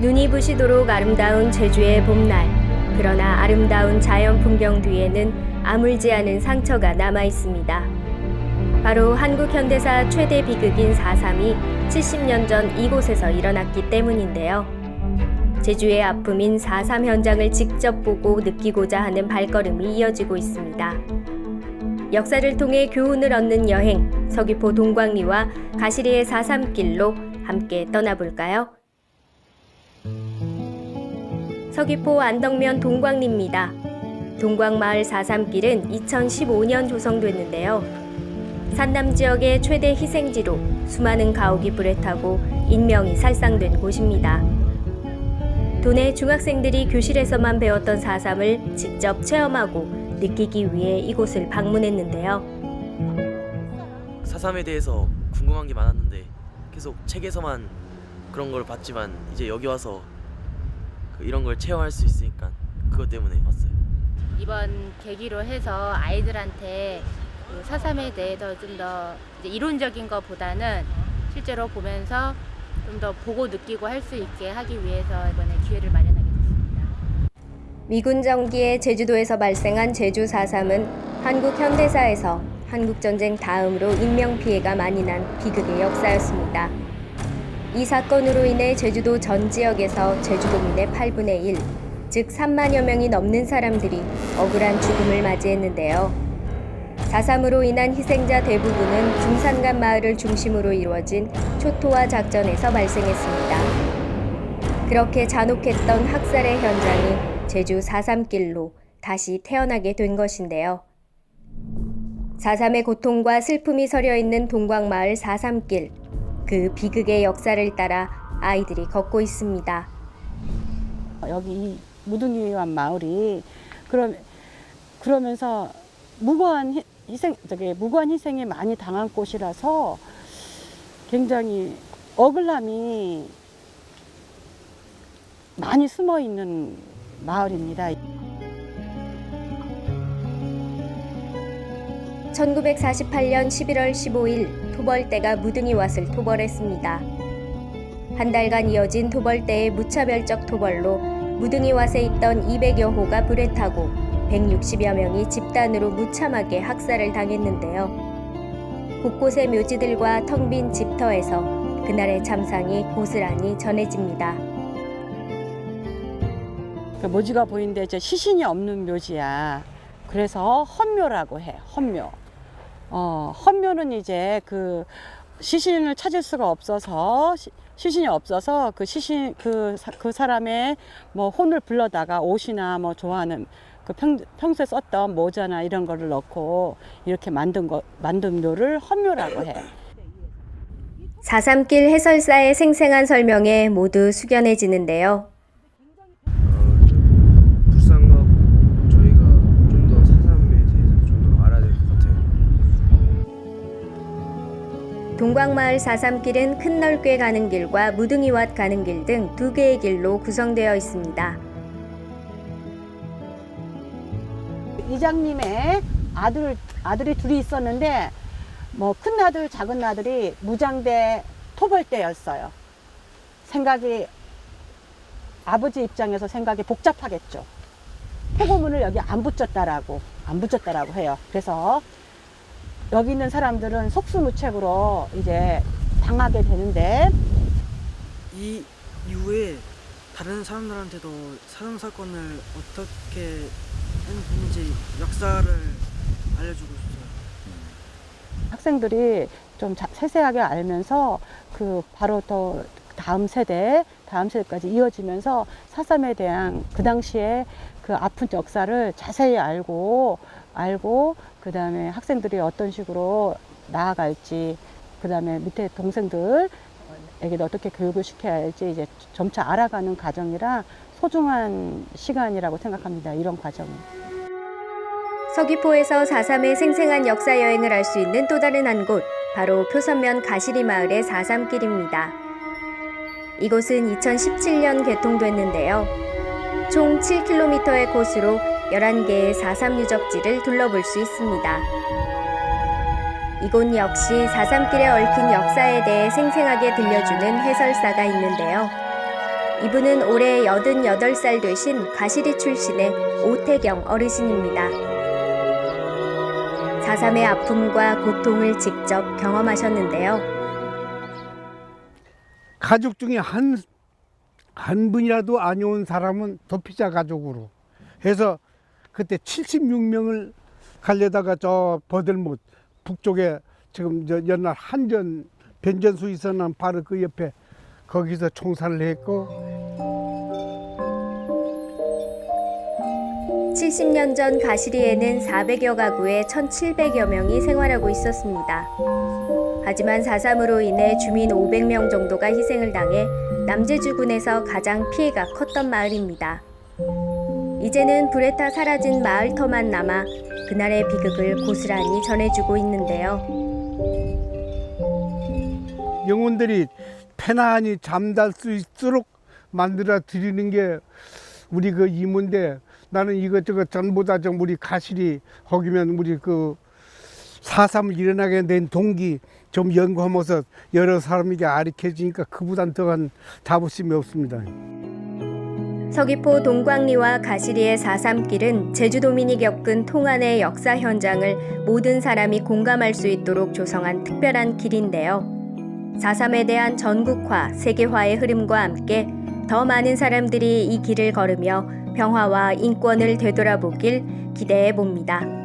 눈이 부시도록 아름다운 제주의 봄날. 그러나 아름다운 자연 풍경 뒤에는 아물지 않은 상처가 남아 있습니다. 바로 한국 현대사 최대 비극인 4.3이 70년 전 이곳에서 일어났기 때문인데요. 제주의 아픔인 4.3 현장을 직접 보고 느끼고자 하는 발걸음이 이어지고 있습니다. 역사를 통해 교훈을 얻는 여행, 서귀포 동광리와 가시리의 4.3길로 함께 떠나볼까요? 서귀포 안덕면 동광리입니다. 동광마을 4.3길은 2015년 조성됐는데요. 산남 지역의 최대 희생지로 수많은 가옥이 불에 타고 인명이 살상된 곳입니다. 도내 중학생들이 교실에서만 배웠던 4.3을 직접 체험하고 느끼기 위해 이곳을 방문했는데요. 4.3에 대해서 궁금한 게 많았는데 계속 책에서만 그런 걸 봤지만 이제 여기 와서 그 이런 걸 체험할 수 있으니까 그것 때문에 왔어요. 이번 계기로 해서 아이들한테 그 사삼에 대해서 좀 더 이론적인 것보다는 실제로 보면서 좀 더 보고 느끼고 할 수 있게 하기 위해서 이번에 기회를 마련하게 됐습니다. 미군 정기에 제주도에서 발생한 제주 4.3은 한국 현대사에서 한국 전쟁 다음으로 인명 피해가 많이 난 비극의 역사였습니다. 이 사건으로 인해 제주도 전 지역에서 제주도민의 8분의 1, 즉 3만여 명이 넘는 사람들이 억울한 죽음을 맞이했는데요. 4.3으로 인한 희생자 대부분은 중산간 마을을 중심으로 이루어진 초토화 작전에서 발생했습니다. 그렇게 잔혹했던 학살의 현장이 제주 4.3길로 다시 태어나게 된 것인데요. 4.3의 고통과 슬픔이 서려 있는 동광마을 4.3길. 그 비극의 역사를 따라 아이들이 걷고 있습니다. 여기 이 무등이완 마을이 그럼 그러면서 무고한 희- 희생 저기 무고한 희생이 많이 당한 곳이라서 굉장히 억울함이 많이 숨어 있는 마을입니다. 1948년 11월 15일 토벌대가 무등이왓을 토벌했습니다. 한 달간 이어진 토벌대의 무차별적 토벌로 무등이 왓에 있던 200여 호가 불에 타고 160여 명이 집단으로 무참하게 학살을 당했는데요. 곳곳의 묘지들과 텅 빈 집터에서 그날의 참상이 고스란히 전해집니다. 그 묘지가 보이는데 이제 시신이 없는 묘지야. 그래서 헌묘라고 해. 헌묘. 어, 헌묘는 이제 그 시신을 찾을 수가 없어서 시, 시신이 없어서 그 시신 그, 사- 그 사람의 뭐 혼을 불러다가 옷이나 뭐 좋아하는 그 평, 평소에 썼던 모자나 이런 거를 넣고 이렇게 만든 거 만든 묘를 헌묘라고 해. 4.3길 해설사의 생생한 설명에 모두 숙연해지는데요. 동광마을 4.3길은 큰 넓게 가는 길과 무등이왓 가는 길 등 두 개의 길로 구성되어 있습니다. 이장님의 아들 아들이 둘이 있었는데 뭐 큰 아들 작은 아들이 무장대 토벌대였어요. 생각이 아버지 입장에서 생각이 복잡하겠죠. 포고문을 여기 안 붙였다라고 안 붙였다라고 해요. 그래서 여기 있는 사람들은 속수무책으로 이제 당하게 되는데 이 이후에 다른 사람들한테도 사상 사건을 어떻게 했는지 역사를 알려주고 싶어요. 학생들이 좀 자- 세세하게 알면서 그 바로 또 다음 세대, 다음 세대까지 이어지면서 사삼에 대한 그 당시에 그 아픈 역사를 자세히 알고 알고 그 다음에 학생들이 어떤 식으로 나아갈지 그 다음에 밑에 동생들에게도 어떻게 교육을 시켜야 할지 이제 점차 알아가는 과정이라 소중한 시간이라고 생각합니다. 이런 과정은. 서귀포에서 4.3의 생생한 역사 여행을 할수 있는 또 다른 한 곳, 바로 표선면 가시리 마을의 4.3길입니다. 이곳은 2017년 개통됐는데요. 총 7km의 코스로 11개의 4.3 유적지를 둘러볼 수 있습니다. 이곳 역시 4.3길에 얽힌 역사에 대해 생생하게 들려주는 해설사가 있는데요. 이분은 올해 88살 되신 가시리 출신의 오태경 어르신입니다. 4.3의 아픔과 고통을 직접 경험하셨는데요. 가족 중에 한, 한 분이라도 안온 사람은 도피자 가족으로 해서 그때 76명을 갈려다가 저 버들못 북쪽에 지금 저 옛날 한전 변전수 있었는 바로 그 옆에 거기서 총살을 했고 70년 전 가시리에는 400여 가구에 1,700여 명이 생활하고 있었습니다. 하지만 4.3으로 인해 주민 500명 정도가 희생을 당해 남제주군에서 가장 피해가 컸던 마을입니다. 이제는 불에 타 사라진 마을터만 남아 그날의 비극을 고스란히 전해주고 있는데요. 영혼들이 편안히 잠잘 수 있도록 만들어 드리는 게 우리 그 임무인데 나는 이것저것 전부 다좀 우리 가실이 허기면 우리 그 사삼을 일어나게 된 동기 좀 연구하면서 여러 사람에게 아리켜지니까 그보단 더한 자부심이 없습니다. 서귀포 동광리와 가시리의 4.3길은 제주도민이 겪은 통한의 역사 현장을 모든 사람이 공감할 수 있도록 조성한 특별한 길인데요. 4.3에 대한 전국화, 세계화의 흐름과 함께 더 많은 사람들이 이 길을 걸으며 평화와 인권을 되돌아보길 기대해 봅니다.